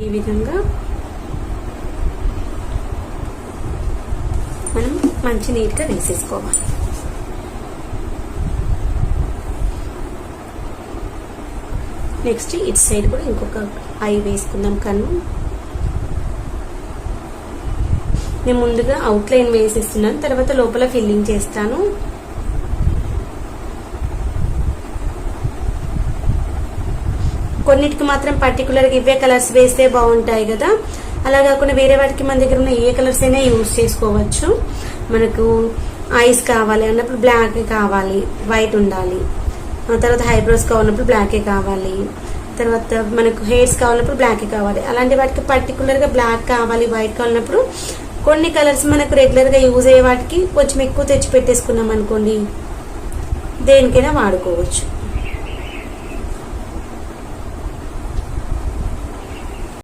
ఈ విధంగా మనం మంచి నీట్గా వేసేసుకోవాలి. నెక్స్ట్ ఇటు సైడ్ కూడా ఇంకొక ఐ వేసుకుందాం కన్ను. నేను ముందుగా అవుట్లైన్ వేసేస్తున్నాను తర్వాత లోపల ఫిల్లింగ్ చేస్తాను. కొన్నిటికి మాత్రం పర్టికులర్గా ఇవే కలర్స్ వేస్తే బాగుంటాయి కదా. అలా కాకుండా వేరే వాటికి మన దగ్గర ఉన్న ఏ కలర్స్ అయినా యూజ్ చేసుకోవచ్చు. మనకు ఐస్ కావాలి అన్నప్పుడు బ్లాక్ కావాలి వైట్ ఉండాలి. తర్వాత హైబ్రోస్ కావాలన్నప్పుడు బ్లాకే కావాలి. తర్వాత మనకు హెయిర్స్ కావాలన్నప్పుడు బ్లాకే కావాలి. అలాంటి వాటికి పర్టికులర్గా బ్లాక్ కావాలి వైట్ కావాలన్నప్పుడు కొన్ని కలర్స్ మనకు రెగ్యులర్గా యూజ్ అయ్యే వాటికి కొంచెం ఎక్కువ తెచ్చి పెట్టేసుకున్నాం అనుకోండి దేనికైనా వాడుకోవచ్చు.